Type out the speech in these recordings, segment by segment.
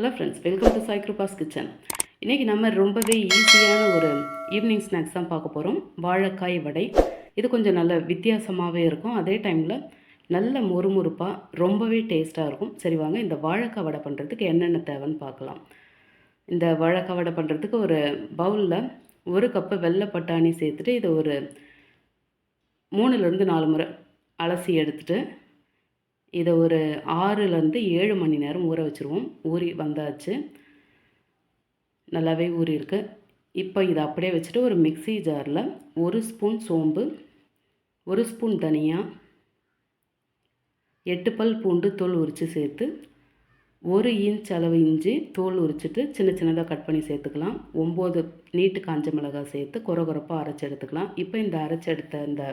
Hello friends welcome to Sai Kripa's kitchen இன்றைக்கி நம்ம ரொம்பவே ஈஸியான ஒரு ஈவினிங் ஸ்நாக்ஸ் தான் பார்க்க போகிறோம் வாழைக்காய் வடை. இது கொஞ்சம் நல்ல வித்தியாசமாகவே இருக்கும். அதே டைமில் நல்ல முறுமுறுப்பாக ரொம்பவே டேஸ்ட்டாக இருக்கும். சரி வாங்க இந்த வாழைக்காய் வடை பண்ணுறதுக்கு என்னென்ன தேவைன்னு பார்க்கலாம். இந்த வாழைக்காய் வடை பண்ணுறதுக்கு ஒரு பவுலில் ஒரு கப்பு வெள்ளை பட்டாணி சேர்த்துட்டு இதை ஒரு மூணுலேருந்து நாலு முறை அலசி எடுத்துகிட்டு இதை ஒரு ஆறுலேருந்து ஏழு மணி நேரம் ஊற வச்சுருவோம். ஊறி வந்தாச்சு. நல்லாவே ஊறி இருக்கு. இப்போ இதை அப்படியே வச்சுட்டு ஒரு மிக்ஸி ஜாரில் ஒரு ஸ்பூன் சோம்பு ஒரு ஸ்பூன் தனியா எட்டு பல் பூண்டு தோல் உரித்து சேர்த்து ஒரு இன்ச் அளவு இஞ்சி தோல் உரிச்சிட்டு சின்ன சின்னதாக கட் பண்ணி சேர்த்துக்கலாம். ஒம்பது நீட்டு காஞ்ச மிளகாய் சேர்த்து குறை குறைப்பாக அரைச்சி எடுத்துக்கலாம். இப்போ இந்த அரைச்சி எடுத்த இந்த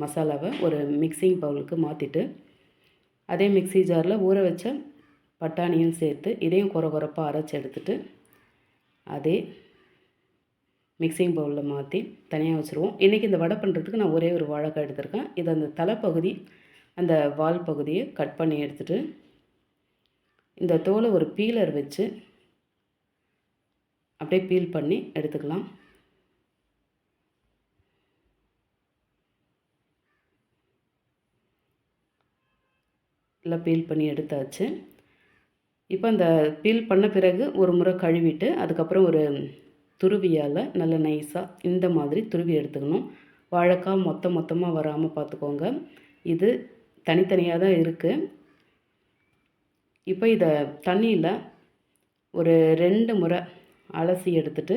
மசாலாவை ஒரு மிக்சிங் பவுலுக்கு மாற்றிட்டு அதே மிக்ஸி ஜாரில் ஊற வச்ச பட்டாணியும் சேர்த்து இதையும் குறை குறைப்பாக அரைச்சி எடுத்துட்டு அதே மிக்சிங் பவுலில் மாற்றி தனியாக வச்சுருவோம். இன்றைக்கி இந்த வடை பண்ணுறதுக்கு நான் ஒரே ஒரு வாழைக்காய் எடுத்திருக்கேன். இது அந்த தலைப்பகுதி அந்த வால் பகுதியை கட் பண்ணி எடுத்துகிட்டு இந்த தோலை ஒரு பீலர் வச்சு அப்படியே பீல் பண்ணி எடுத்துக்கலாம். எல்லாம் பீல் பண்ணி எடுத்தாச்சு. இப்போ அந்த பீல் பண்ண பிறகு ஒரு முறை கழுவிட்டு அதுக்கப்புறம் ஒரு துருவியால் நல்ல நைஸாக இந்த மாதிரி துருவி எடுத்துக்கணும். வாழைக்காய் மொத்த மொத்தமாக வராமல் பார்த்துக்கோங்க. இது தனித்தனியாக தான் இருக்குது இப்போ இதை தண்ணியில் ஒரு ரெண்டு முறை அலசி எடுத்துட்டு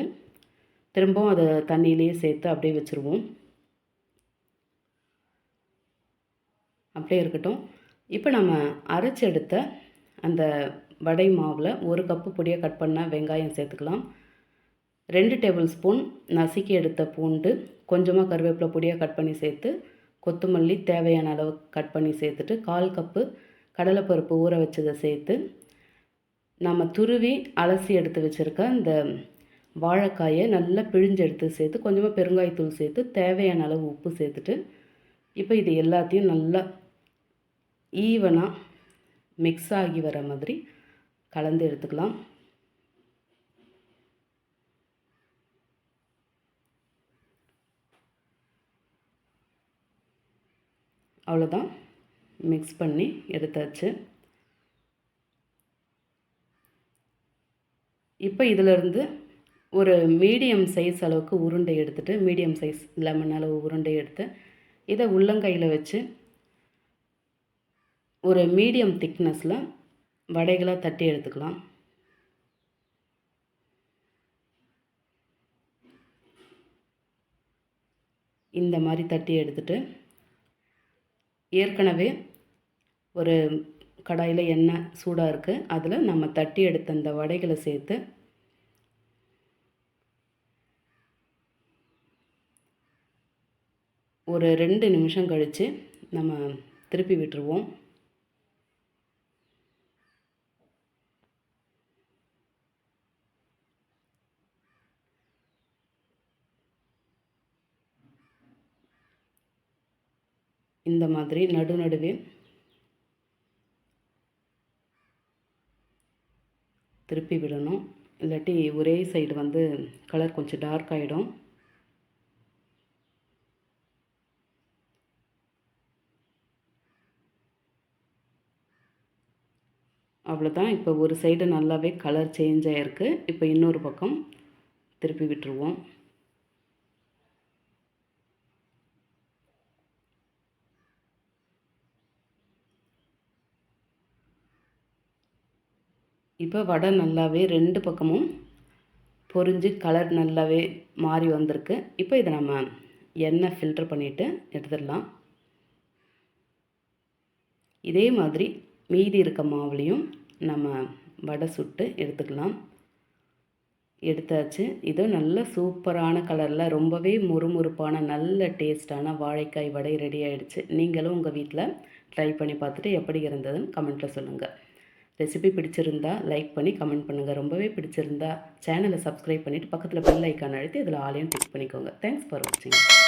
திரும்பவும் அதை தண்ணியிலேயே சேர்த்து அப்படியே வச்சுருவோம். அப்படியே இருக்கட்டும். இப்போ நம்ம அரைச்சி எடுத்த அந்த வடை மாவில் ஒரு கப்பு பொடியாக கட் பண்ண வெங்காயம் சேர்த்துக்கலாம். ரெண்டு டேபிள் ஸ்பூன் நசுக்கி எடுத்த பூண்டு கொஞ்சமாக கருவேப்பிலை பொடியாக கட் பண்ணி சேர்த்து கொத்தமல்லி தேவையான அளவு கட் பண்ணி சேர்த்துட்டு கால் கப்பு கடலைப்பருப்பு ஊற வச்சதை சேர்த்து நம்ம துருவி அலசி எடுத்து வச்சுருக்க இந்த வாழைக்காயை நல்லா பிழிஞ்சு எடுத்து சேர்த்து கொஞ்சமாக பெருங்காயத்தூள் சேர்த்து தேவையான அளவு உப்பு சேர்த்துட்டு இப்போ இது எல்லாத்தையும் நல்லா ஈவனாக மிக்ஸ் ஆகி வர மாதிரி கலந்து எடுத்துக்கலாம். அவ்வளோதான் மிக்ஸ் பண்ணி எடுத்தாச்சு. இப்போ இதிலிருந்து ஒரு மீடியம் சைஸ் அளவுக்கு உருண்டை எடுத்துகிட்டு மீடியம் சைஸ் லெமன் அளவு உருண்டை எடுத்து இதை உள்ளங்கையில் வச்சு ஒரு மீடியம் திக்னஸில் வடைகளாக தட்டி எடுத்துக்கலாம். இந்த மாதிரி தட்டி எடுத்துட்டு ஏற்கனவே ஒரு கடாயில் எண்ணெய் சூடாக இருக்குது அதில் நம்ம தட்டி எடுத்த அந்த வடைகளை சேர்த்து ஒரு ரெண்டு நிமிஷம் கழித்து நம்ம திருப்பி விட்டுருவோம். இந்த மாதிரி நடு நடுவே திருப்பி விடணும். இல்லாட்டி ஒரே சைடு வந்து கலர் கொஞ்சம் டார்க் ஆகிடும் அவ்வளோதான் இப்போ ஒரு சைடு நல்லாவே கலர் சேஞ்ச் ஆகிருக்கு இப்போ இன்னொரு பக்கம் திருப்பி விட்டுருவோம். இப்போ வடை நல்லாவே ரெண்டு பக்கமும் பொரிஞ்சு கலர் நல்லாவே மாறி வந்திருக்கு. இப்போ இதை நம்ம எண்ணெய் ஃபில்டர் பண்ணிவிட்டு எடுத்துடலாம். இதே மாதிரி மீதி இருக்க மாவுலேயும் நம்ம வடை சுட்டு எடுத்துக்கலாம். எடுத்தாச்சு. இது நல்ல சூப்பரான கலரில் ரொம்பவே முறுமுறுப்பான நல்ல டேஸ்டான வாழைக்காய் வடை ரெடி ஆகிடுச்சு நீங்களும் உங்கள் வீட்டில் ட்ரை பண்ணி பார்த்துட்டு எப்படி இருந்ததுன்னு கமெண்ட்டில் சொல்லுங்கள் ரெசிபி பிடிச்சிருந்தா லைக் பண்ணி கமெண்ட் பண்ணுங்கள் ரொம்பவே பிடிச்சிருந்தா சேனலை சப்ஸ்கிரைப் பண்ணிவிட்டு பக்கத்தில் பெல் ஐக்கான் அழுத்தி இதில் ஆலையும் டிக் பண்ணிக்கோங்க. தேங்க்ஸ் ஃபார் வாட்சிங்